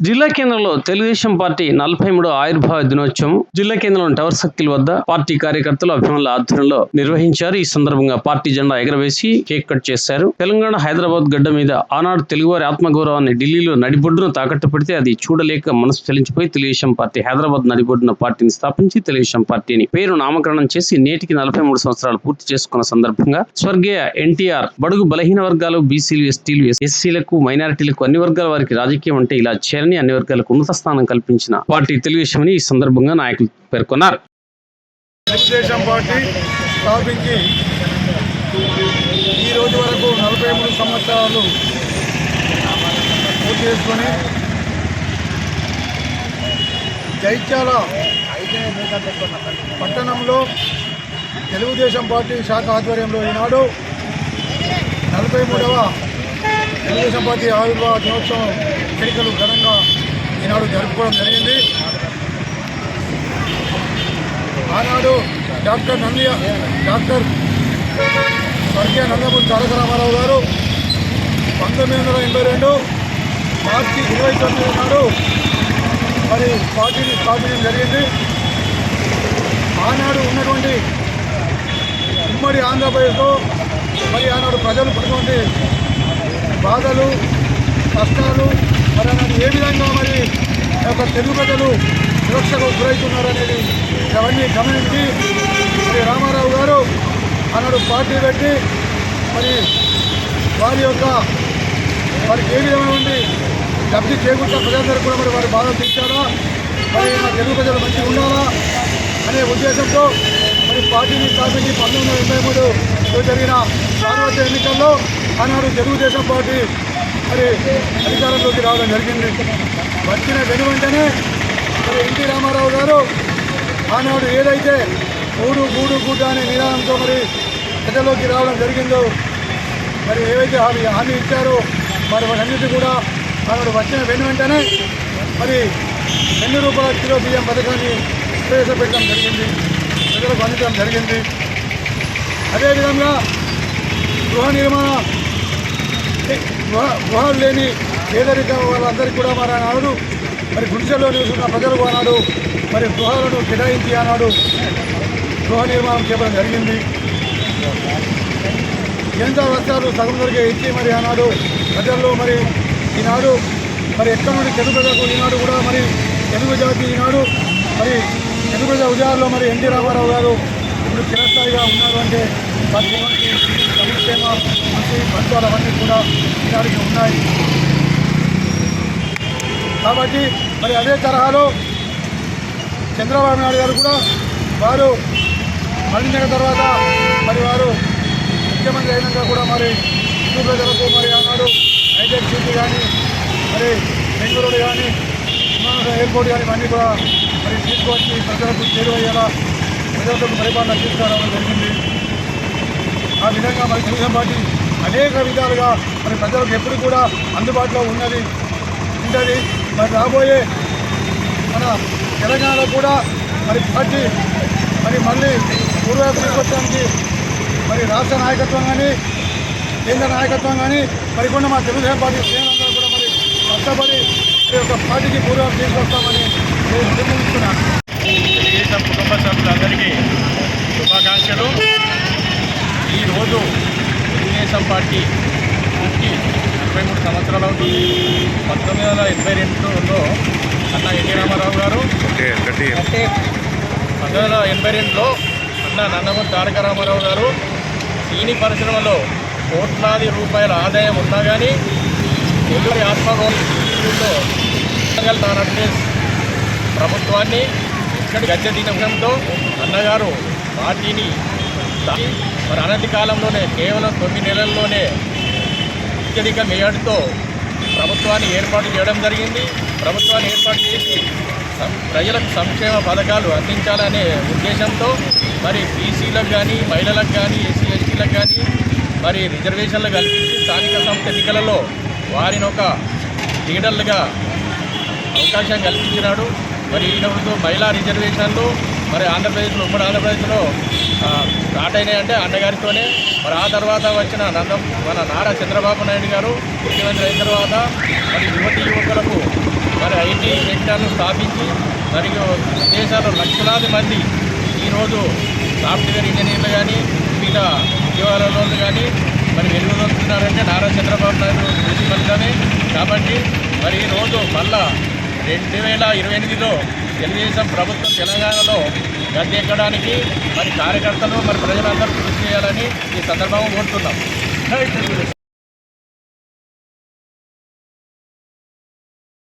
జిల్లా కేంద్రంలో తెలుగుదేశం పార్టీ నలభై మూడో ఆవిర్భావ దినోత్సవం జిల్లా కేంద్రంలోని టవర్ సర్కిల్ వద్ద పార్టీ కార్యకర్తలు అభిమానుల ఆధ్వర్యంలో నిర్వహించారు. ఈ సందర్భంగా పార్టీ జెండా ఎగరవేసి కేక్ కట్ చేశారు. తెలంగాణ హైదరాబాద్ గడ్డ మీద ఆనాడు తెలుగువారి ఆత్మగౌరవాన్ని ఢిల్లీలో నడిబొడ్డున తాకట్టు పెడితే అది చూడలేక మనసు చలించిపోయి తెలుగుదేశం పార్టీ హైదరాబాద్ నడిబొడ్డున పార్టీని స్థాపించి తెలుగుదేశం పార్టీని పేరు నామకరణం చేసి నేటికి నలభై మూడు సంవత్సరాలు పూర్తి చేసుకున్న సందర్భంగా స్వర్గీయ ఎన్టీఆర్ బడుగు బలహీన వర్గాలు బీసీలు ఎస్టీలు ఎస్సీలకు మైనారిటీలకు అన్ని వర్గాల వారికి రాజకీయం అంటే ఇలా చేయాలని అన్ని వర్గాలకు ఉన్నత స్థానం కల్పించిన పార్టీ తెలుగుదేశమని ఈ సందర్భంగా నాయకులు పేర్కొన్నారు. తెలుగుదేశం పార్టీ స్థాపించి ఈ రోజు వరకు నలభై మూడు సంవత్సరాలు పూర్తి చేసుకొని జైత్యాల పట్టణంలో తెలుగుదేశం పార్టీ శాఖ ఆధ్వర్యంలో ఈనాడు నలభై మూడవ తెలుగుదేశం పార్టీ ఆవిర్భావ దినోత్సవం వేడుకలు ఘనంగా ఈనాడు జరుపుకోవడం జరిగింది. ఆనాడు డాక్టర్ నంది డాక్టర్ స్వర్గీయ నందమూరి తారక రామారావు గారు పంతొమ్మిది వందల ఎనభై రెండు మార్చి ఇరవై తొమ్మిది నాడు మరి పార్టీని స్థాపించడం జరిగింది. ఆనాడు ఉన్నటువంటి ఉమ్మడి ఆంధ్రప్రదేశ్లో మరి ఆనాడు ప్రజలు పడుతుంది బాధలు కష్టాలు మరి ఏ విధంగా మరి యొక్క తెలుగు ప్రజలు సురక్షకు గురవుతున్నారనేది అవన్నీ గమనించి మరి రామారావు గారు అన్నాడు పార్టీ పెట్టి మరి వారి యొక్క వారికి ఏ విధమైనటువంటి లబ్ధి చేకూర్చా ప్రజలందరూ కూడా మరి వారి బాధలు తీర్చారా మరి మా తెలుగు ప్రజలు మంచిగా ఉండాలా? అనే ఉద్దేశంతో మరి పార్టీని స్థాపించి పంతొమ్మిది వందల ఎనభై మూడు జరిగిన సార్వత్రిక ఎన్నికల్లో ఆనాడు తెలుగుదేశం పార్టీ మరి అధికారంలోకి రావడం జరిగింది. వచ్చిన వెను వెంటనే మరి ఎన్టీ రామారావు గారు ఆనాడు ఏదైతే మూడు మూడు గుడ్డ అనే నినాదంతో మరి ప్రజల్లోకి రావడం జరిగిందో మరి ఏవైతే హామీ హామీ ఇచ్చారో మరి వాటన్నిటి కూడా ఆనాడు వచ్చిన వెను వెంటనే మరి రెండు రూపాయల కిలో బియ్యం పథకాన్ని ప్రవేశపెట్టడం జరిగింది ప్రజలకు అందించడం జరిగింది. అదేవిధంగా గృహ నిర్మాణ గృహాలు లేని పేదరిక వాళ్ళందరికీ కూడా మరి ఆనాడు మరి గుడిసెల్లో నివసిస్తున్న ప్రజలకు ఆనాడు మరి గృహాలను కేటాయించి ఆనాడు గృహ నిర్మాణం చేయడం జరిగింది. కేంద్ర రాష్ట్రాలు సగం వరకే ఇచ్చి మరి ఆనాడు ప్రజల్లో మరి ఈనాడు మరి ఎక్కడ నుండి తెలుగు ప్రజలకు ఈనాడు కూడా మరి తెలుగు జాతి ఈనాడు మరి తెలుగు ప్రజా ఉదయాల్లో మరి ఎన్టీ రామారావు గారు ఇప్పుడు చిరస్థాయిగా ఉన్నారు అంటే మరి సంక్షేమ మంచి బంధాలు అవన్నీ కూడా ఈనాడికి ఉన్నాయి. కాబట్టి మరి అదే తరహాలో చంద్రబాబు నాయుడు గారు కూడా వారు మరణించిన తర్వాత మరి వారు ముఖ్యమంత్రి అయినాక కూడా మరి హిందూ ప్రజలకు మరి ఆనాడు హైటెక్ సిటీ కానీ మరి బెంగళూరు కానీ ఎయిర్పోర్ట్ కానీ ఇవన్నీ కూడా మరి తీసుకొచ్చి ప్రజలకు చేరువయ్యేలా ప్రజలకు పరిపాలన తీసుకురావడం జరిగింది. ఆ విధంగా మరి తెలుగుదేశం పార్టీ అనేక విధాలుగా మరి ప్రజలకు ఎప్పుడు కూడా అందుబాటులో ఉన్నది. ఉంటుంది. మరి రాబోయే మన తెలంగాణలో కూడా మరి పార్టీ మరి మళ్ళీ పూర్వ తీసుకొచ్చడానికి మరి రాష్ట్ర నాయకత్వం కానీ కేంద్ర నాయకత్వం కానీ మరికొన్న మా తెలుగుదేశం పార్టీ శ్రేణులందరూ కూడా మరి కష్టపడి ఈ యొక్క పార్టీకి పూర్వం తీసుకొస్తామని పార్టీ పుట్టి ముప్పై మూడు సంవత్సరాలు అవుతుంది. పంతొమ్మిది వందల ఎనభై రెండులో అన్న ఎన్టీ రామారావు గారు పంతొమ్మిది వందల ఎనభై రెండులో అన్న నందమూరి తారక రామారావు గారు సీని పరిశ్రమలో కోట్లాది రూపాయల ఆదాయం ఉన్నా కానీ తెలుగు ఆత్మగౌరవంతో ఆంధ్రప్రదేశ్ ప్రభుత్వాన్ని ఇక్కడ గద్దె దినడంతో అన్నగారు పార్టీని స్థాపించి మరి అనతి కాలంలోనే కేవలం తొమ్మిది నెలల్లోనే అత్యధిక మేయడ్తో ప్రభుత్వాన్ని ఏర్పాటు చేయడం జరిగింది. ప్రభుత్వాన్ని ఏర్పాటు చేసి ప్రజలకు సంక్షేమ పథకాలు అందించాలనే ఉద్దేశంతో మరి బీసీలకు కానీ మహిళలకు కానీ ఎస్సీ ఎస్టీలకు కానీ మరి రిజర్వేషన్లు కల్పించి స్థానిక సంస్థ ఎన్నికలలో వారిని ఒక లీడర్లుగా అవకాశం కల్పించినాడు. మరి ఈరోజు మహిళా రిజర్వేషన్లు మరి ఆంధ్రప్రదేశ్లో ఉమ్మడి ఆంధ్రప్రదేశ్లో స్టార్ట్ స్టార్ట్ అయినాయంటే అన్నగారితోనే. మరి ఆ తర్వాత వచ్చిన నందం మన నారా చంద్రబాబు నాయుడు గారు ముఖ్యమంత్రి అయిన తర్వాత మరి యువతి యువకులకు మరి ఐటీ సెక్టర్ను స్థాపించి మరియు దేశాల్లో లక్షలాది మంది ఈరోజు సాఫ్ట్వేర్ ఇంజనీర్లు కానీ మిగతా ఉద్యోగాలలో కానీ మరి వెలుగుతున్నారంటే నారా చంద్రబాబు నాయుడు కృషి ఫలితమే. కాబట్టి మరి ఈరోజు మళ్ళా రెండు వేల ఇరవై ఎనిమిదిలో తెలుగుదేశం ప్రభుత్వం తెలంగాణలో గద్దెక్కడానికి మరి కార్యకర్తలు మరి ప్రజలందరూ కృషి చేయాలని ఈ సందర్భంగా కోరుతున్నాం.